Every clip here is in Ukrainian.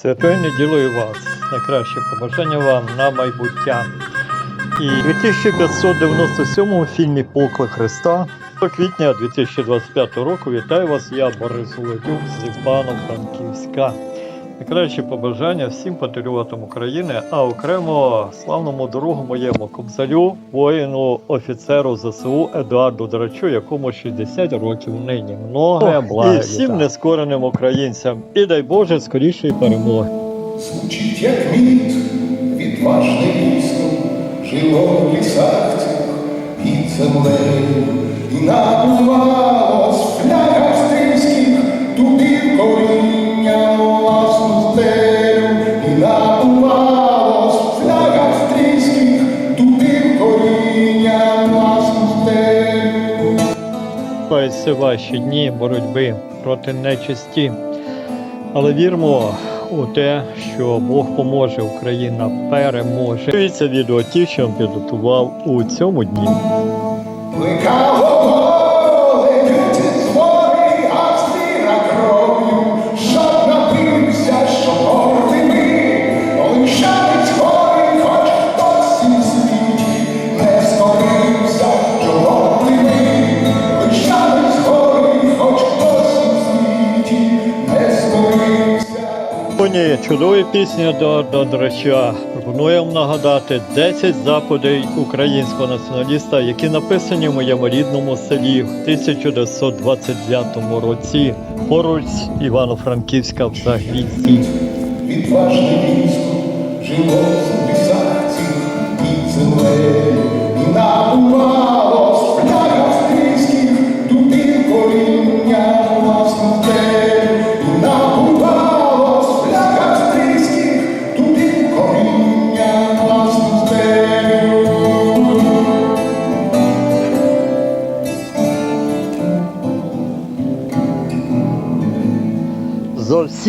Святою неділею вас. Найкраще побажання вам на майбуття. І в 2597 фільмі Полкла Христа до квітня 2025 року вітаю вас, я Борис Володюк з Івано-Франківська. Найкраще побажання всім патріотам України, а окремо славному другу моєму кобзарю, воїну, офіцеру ЗСУ Едуарду Драчу, якому 60 років нині. Многе блага. І всім нескореним українцям. І дай Боже скорішої перемоги. Звучить як міт, відважне військо, жило в лісах цих під землею, і набувало з фляг австрійських туди коріння власну і австрійських дні боротьби проти нечисті. Але віримо у те, що Бог поможе, Україна переможе. Дивіться відео ті, що вам підготував у цьому дні. Сьогодні чудові пісні до, до Драча. Пропоную нагадати 10 заповідей українського націоналіста, які написані в моєму рідному селі в 1929 році поруч Івано-Франківська в Загвізді. Відважне військо жило в цих під землею і набувало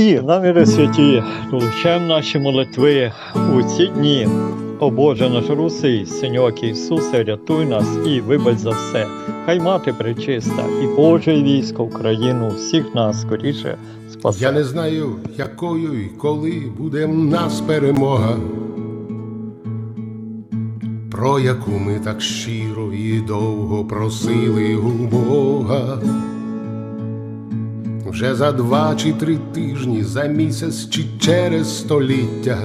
Всі наміри святі долучаємо наші молитви у ці дні. О Боже наш русий, Синьок Ісусе, рятуй нас і вибач за все. Хай мати пречиста і Боже і військо Україну, всіх нас скоріше спасе. Я не знаю, якою і коли буде в нас перемога, про яку ми так щиро і довго просили у Бога. Вже за два чи три тижні, за місяць чи через століття.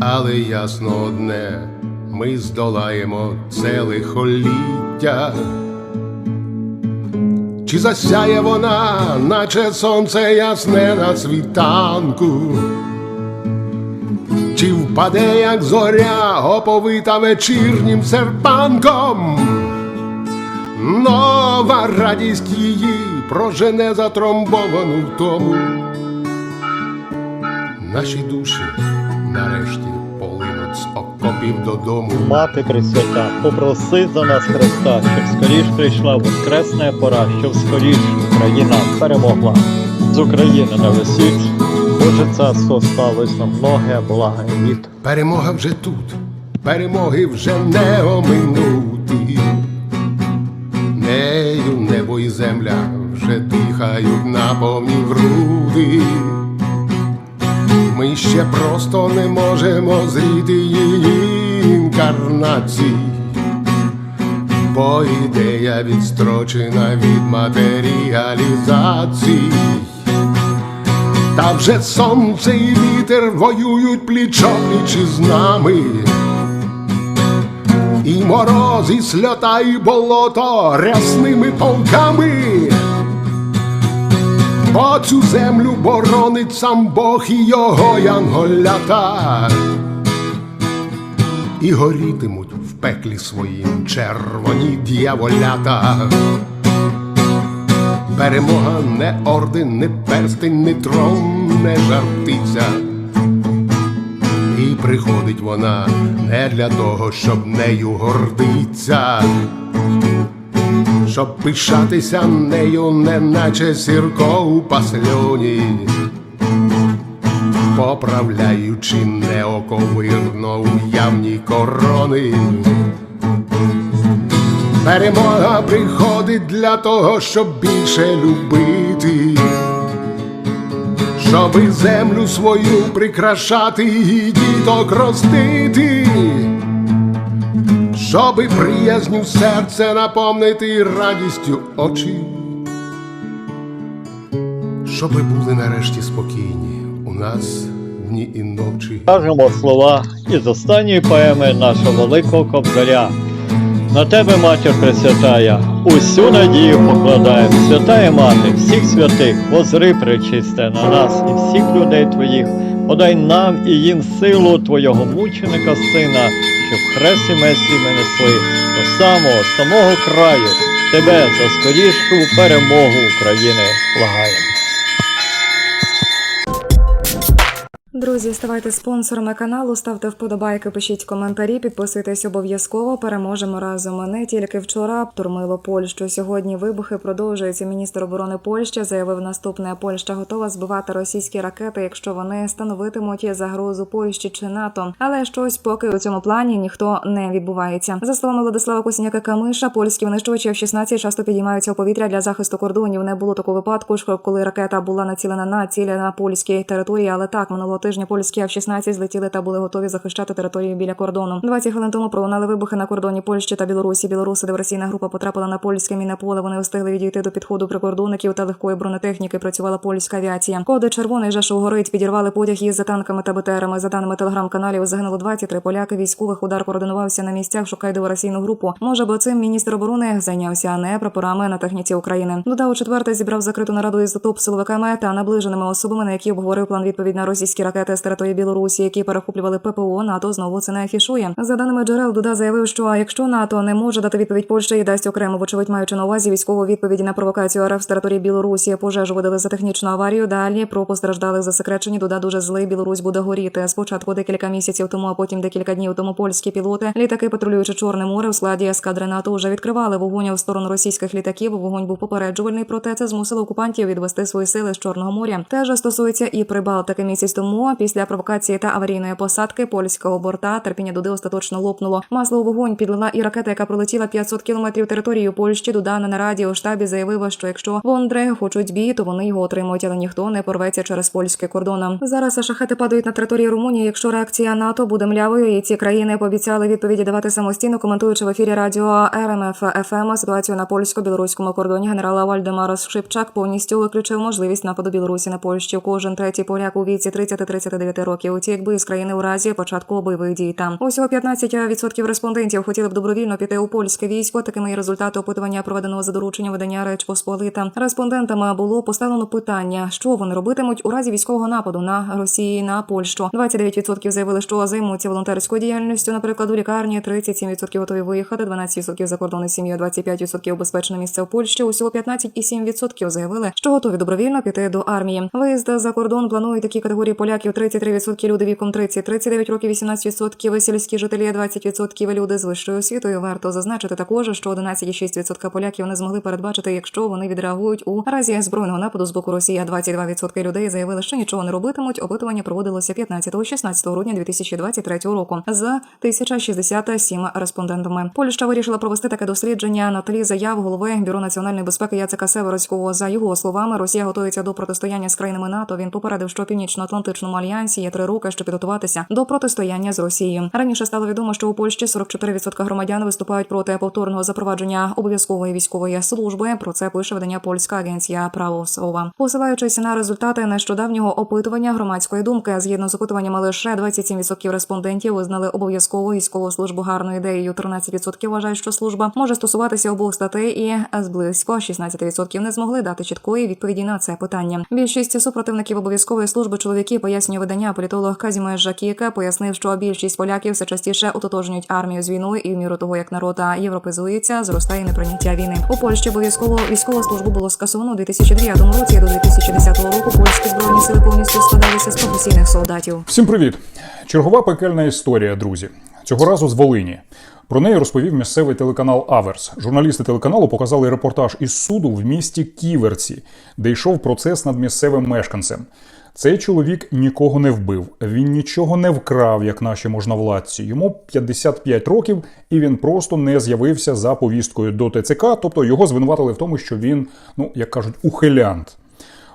Але ясно одне, ми здолаємо це лихоліття. Чи засяє вона, наче сонце ясне на світанку? Чи впаде, як зоря, оповита вечірнім серпанком? Нова радість її прожене затромбовану втому. Наші душі нарешті полинуть з окопів додому. Мати Пресвята, попроси за нас Христа, щоб скоріш прийшла воскресна пора, щоб скоріш Україна перемогла. З України на весь світ. Боже царство сталося на многе блага і літ. Перемога вже тут, перемоги вже не оминути. Нею небо і земля вже дихають на повні груди. Ми ще просто не можемо зріти її інкарнації, бо ідея відстрочена від матеріалізації. Та вже сонце і вітер воюють пліч-о-пліч із нами. І мороз, і сльота, і болото рясними полками. Бо цю землю боронить сам Бог і його янголята. І горітимуть в пеклі своїм червоні дьяволята. Перемога не орден, не перстень, не трон, не жартиця. Приходить вона не для того, щоб нею гордиться, щоб пишатися нею, не наче сірко у пасльоні, поправляючи неоковирно уявні корони. Перемога приходить для того, щоб більше любити, щоби землю свою прикрашати і діток ростити, щоби приязню серце наповнити радістю очі, щоби були нарешті спокійні у нас дні і ночі. Кажемо слова із останньої поеми нашого великого кобзаря. На тебе, матір Пресвятая, усю надію покладаємо, святая мати, всіх святих, возри пречисте на нас і всіх людей твоїх, подай нам і їм силу Твого мученика сина, щоб хрест і месі ми несли до самого, самого краю, тебе за скорішу перемогу України благаємо. Друзі, ставайте спонсорами каналу, ставте вподобайки, пишіть коментарі, підписуйтесь обов'язково. Переможемо разом. Не тільки вчора турмило Польщу. Сьогодні вибухи продовжуються. Міністр оборони Польщі заявив наступне: Польща готова збивати російські ракети, якщо вони становитимуть загрозу Польщі чи НАТО. Але щось поки у цьому плані ніхто не відбувається. За словами Владислава Косіняка Камиша, польські винищувачі F-16 часто підіймаються у повітря для захисту кордонів. Не було такого випадку, коли ракета була націлена на цілі на польській території, але так минулого тижня польські F-16 злетіли та були готові захищати територію біля кордону. 20 хвилин тому пролунали вибухи на кордоні Польщі та Білорусі. Білоруси, диверсійна група потрапила на польське мінне поле. Вони встигли відійти до підходу прикордонників та легкої бронетехніки. Працювала польська авіація. Коди червоний що горить. Підірвали потяг із за танками та БТРами. За даними телеграм-каналів, загинуло 23 поляки. Військових удар координувався на місцях. Шукає диверсійну групу. Може, бо цим міністр оборони зайнявся, а не прапорами на техніці України. Додав четверте зібрав закриту нараду із топ силовиками та наближеними особами, на які обговорив план відповідь на російські ракети з території Білорусі, які перехоплювали ППО. НАТО знову це не афішує. За даними джерел, Дуда заявив, що якщо НАТО не може дати відповідь Польщі і дасть окремо, вочевидь маючи на увазі військову відповіді на провокацію РФ з території Білорусі, пожежу видали за технічну аварію. Далі про постраждалих засекречені. Дуда дуже злий. Білорусь буде горіти. Спочатку декілька місяців тому, а потім декілька днів тому польські пілоти, літаки патрулюючи Чорне море в складі ескадри НАТО вже відкривали вогонь в сторону російських літаків. Вогонь був попереджувальний, проте це змусило окупантів відвести свої сили з Чорного моря. Теж стосується і Прибалтики місяць тому. Після провокації та аварійної посадки польського борта терпіння Дуди остаточно лопнуло. Масло у вогонь підлила і ракета, яка пролетіла 500 кілометрів територію Польщі. Дуда на нараді у штабі заявила, що якщо вондри хочуть бій, то вони його отримують, але ніхто не порветься через польське кордон. Зараз шахети падають на території Румунії. Якщо реакція НАТО буде млявою, і ці країни пообіцяли відповіді давати самостійно, коментуючи в ефірі радіо РМФ ФМ ситуацію на польсько-білоруському кордоні. Генерала Вальдемара Шипчак повністю виключив можливість нападу Білорусі на Польщу. Кожен третій поляк у віці 30-39 років утік би з країни у разі початку бойових дій. Там усього 15% респондентів хотіли б добровільно піти у польське військо. Такими є результати опитування, проведеного за дорученням видання Реч Посполита. Респондентами було поставлено питання, що вони робитимуть у разі військового нападу на Росії на Польщу. 29% заявили, що займуться волонтерською діяльністю, наприклад, у лікарні. 37% готові виїхати, 12% за кордони з сім'єю, 25% безпечне місце в Польщі. Усього 15,7% заявили, що готові добровільно піти до армії. Виїзд за кордон планують такі категорії поляків: 33% люди віком 30-39 років, 18% сільські жителі, 20% люди з вищою освітою. Варто зазначити також, що 11,6% поляків не змогли передбачити, якщо вони відреагують у разі збройного нападу з боку Росії. а 22% людей заявили, що нічого не робитимуть. Опитування проводилося 15-16 грудня 2023 року з 1067 респондентами. Польща вирішила провести таке дослідження на тлі заяв голови бюро національної безпеки Яцека Североцького. За його словами, Росія готується до протистояння з країнами НАТО. Він попередив, що в північно-атлантичному альянсі є три роки, щоб підготуватися до протистояння з Росією. Раніше стало відомо, що у Польщі 44% громадян виступають проти повторного запровадження обов'язкової військової служби. Про це пише видання польська агенція Право Сова. Посилаючись на результати нещодавнього опитування громадської думки, згідно з опитуваннями, лише 27% респондентів визнали обов'язкову військову службу гарною ідеєю. 13% вважають, що служба може стосуватися обох статей, і зблизько 16% не змогли дати чіткої відповіді на це питання. Більшість супротивників обов'язкової служби чоловіки пояснює видання політолог Казімир Жакіка пояснив, що більшість поляків все частіше ототожнюють армію з війною, і в міру того, як народ європезується, зростає неприйняття війни. У Польщі обов'язково військову службу було скасовано у 2009 році. До 2010 року польські збройні сили повністю складалися з професійних солдатів. Всім привіт! Чергова пекельна історія, друзі. Цього разу з Волині. Про неї розповів місцевий телеканал Аверс. Журналісти телеканалу показали репортаж із суду в місті Ківерці, де йшов процес над місцевим мешканцем. Цей чоловік нікого не вбив, він нічого не вкрав, як наші можновладці. Йому 55 років, і він просто не з'явився за повісткою до ТЦК, тобто його звинуватили в тому, що він, ну як кажуть, ухилянт.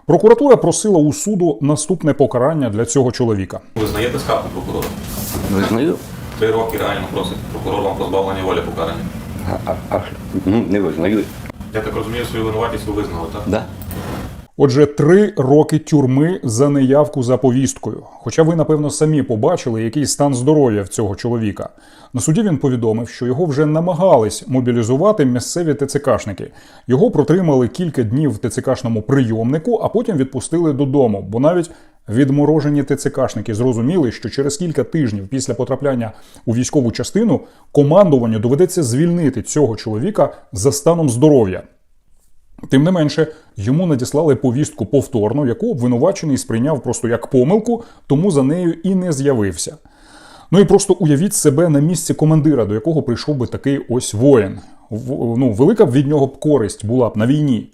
Прокуратура просила у суду наступне покарання для цього чоловіка. Ви знаєте скаргу прокурора? Визнаю. Три роки реально просить прокурор вам позбавлення волі покарання. А, а, а ну, не визнаю. Я так розумію, свою винуватість ви визнали, так? Да. Отже, три роки тюрми за неявку за повісткою. Хоча ви, напевно, самі побачили, який стан здоров'я в цього чоловіка. На суді він повідомив, що його вже намагались мобілізувати місцеві ТЦКшники. Його протримали кілька днів в ТЦКшному прийомнику, а потім відпустили додому, бо навіть відморожені ТЦКшники зрозуміли, що через кілька тижнів після потрапляння у військову частину командуванню доведеться звільнити цього чоловіка за станом здоров'я. Тим не менше, йому надіслали повістку повторно, яку обвинувачений сприйняв просто як помилку, тому за нею і не з'явився. Ну і просто уявіть себе на місці командира, до якого прийшов би такий ось воїн. Ну, велика б від нього б користь була б на війні.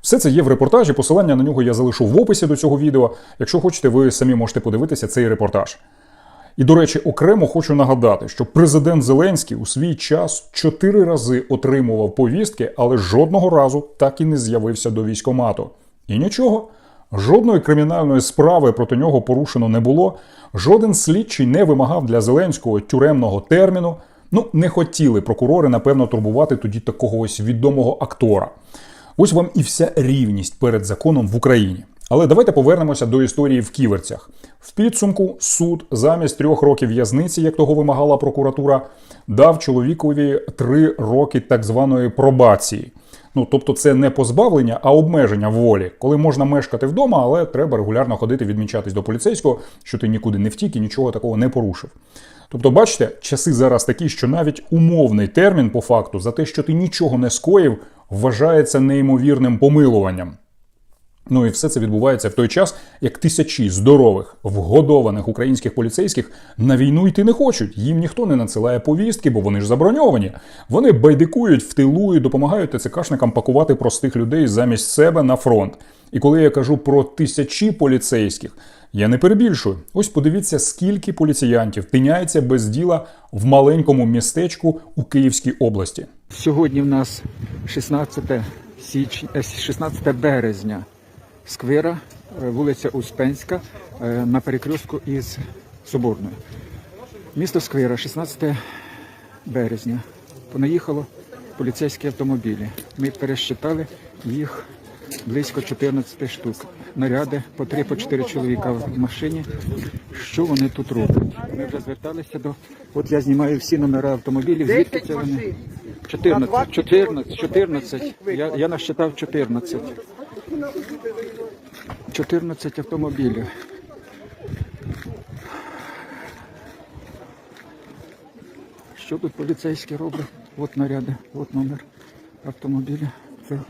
Все це є в репортажі. Посилання на нього я залишу в описі до цього відео. Якщо хочете, ви самі можете подивитися цей репортаж. І, до речі, окремо хочу нагадати, що президент Зеленський у свій час чотири рази отримував повістки, але жодного разу так і не з'явився до військомату. І нічого, жодної кримінальної справи проти нього порушено не було. Жоден слідчий не вимагав для Зеленського тюремного терміну. Ну, не хотіли прокурори, напевно, турбувати тоді такого ось відомого актора. Ось вам і вся рівність перед законом в Україні. Але давайте повернемося до історії в ківерцях. В підсумку суд замість трьох років в'язниці, як того вимагала прокуратура, дав чоловікові три роки так званої пробації. Ну тобто, це не позбавлення, а обмеження волі, коли можна мешкати вдома, але треба регулярно ходити відмічатись до поліцейського, що ти нікуди не втік і нічого такого не порушив. Тобто, бачите, часи зараз такі, що навіть умовний термін по факту за те, що ти нічого не скоїв, вважається неймовірним помилуванням. Ну і все це відбувається в той час, як тисячі здорових, вгодованих українських поліцейських на війну йти не хочуть. Їм ніхто не надсилає повістки, бо вони ж заброньовані. Вони байдикують в тилу і допомагають ТЦКшникам пакувати простих людей замість себе на фронт. І коли я кажу про тисячі поліцейських, я не перебільшую. Ось подивіться, скільки поліціянтів тиняється без діла в маленькому містечку у Київській області. Сьогодні в нас 16 січня, е, 16 березня. Сквера, е, вулиця Успенська е, на перекрестку із Соборною. Місто Сквера, 16 березня. Понаїхало поліцейські автомобілі. Ми пересчитали їх близько 14 штук. Наряди по 3 по 4 чоловіка в машині. Що вони тут роблять? Ми вже зверталися до. От я знімаю всі номери автомобілів. Звідки це вони? 14, 14, 14. Я, я насчитав 14. 14 автомобілів. Що тут поліцейські роблять? От наряди, от номер автомобіля. Це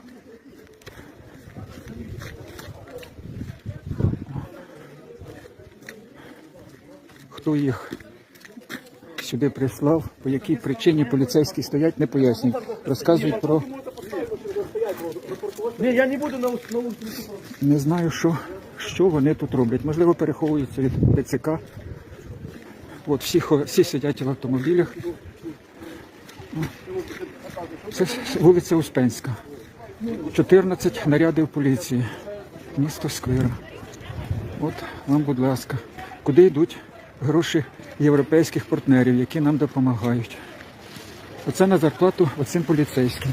хто їх сюди прислав, по якій причині поліцейські стоять, не пояснюють. Розказують про. Ні, я не буду на Не знаю, що, що вони тут роблять. Можливо, переховуються від ТЦК. От всі, всі сидять в автомобілях. Це вулиця Успенська. 14 нарядів поліції. Місто Сквера. От вам, будь ласка, куди йдуть гроші європейських партнерів, які нам допомагають. Оце на зарплату оцим поліцейським.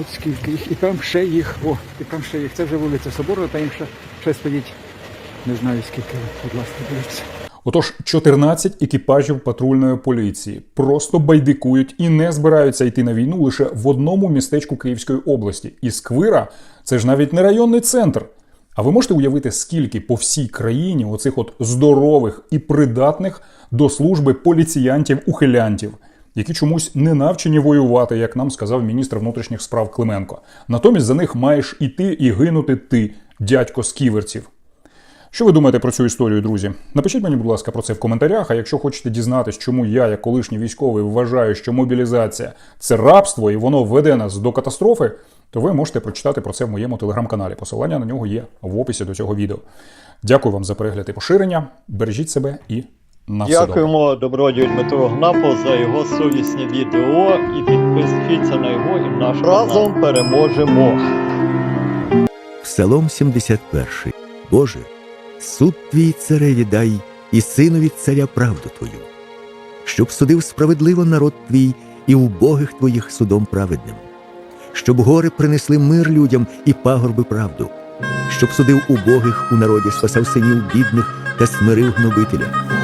От скільки їх. І там ще їх. О, і там ще їх. Це вже вулиця Соборна, та їм ще, ще стоїть. Не знаю скільки, будь ласка, дивіться. Отож, 14 екіпажів патрульної поліції просто байдикують і не збираються йти на війну лише в одному містечку Київської області. І Сквира це ж навіть не районний центр. А ви можете уявити, скільки по всій країні оцих от здорових і придатних до служби поліціянтів-ухилянтів, які чомусь не навчені воювати, як нам сказав міністр внутрішніх справ Клименко. Натомість за них маєш іти і гинути ти, дядько з ківерців. Що ви думаєте про цю історію, друзі? Напишіть мені, будь ласка, про це в коментарях. А якщо хочете дізнатись, чому я, як колишній військовий, вважаю, що мобілізація це рабство і воно веде нас до катастрофи, то ви можете прочитати про це в моєму телеграм-каналі. Посилання на нього є в описі до цього відео. Дякую вам за перегляд і поширення. Бережіть себе і на все. Дякуємо добродію Дмитру Гнапу за його совісні відео і підпишіться на його і наш разом переможемо. Псалом 71. Боже, суд твій цареві дай, і синові царя правду твою, щоб судив справедливо народ твій і убогих твоїх судом праведним, щоб гори принесли мир людям і пагорби правду, щоб судив убогих у народі, спасав синів бідних та смирив гнобителя,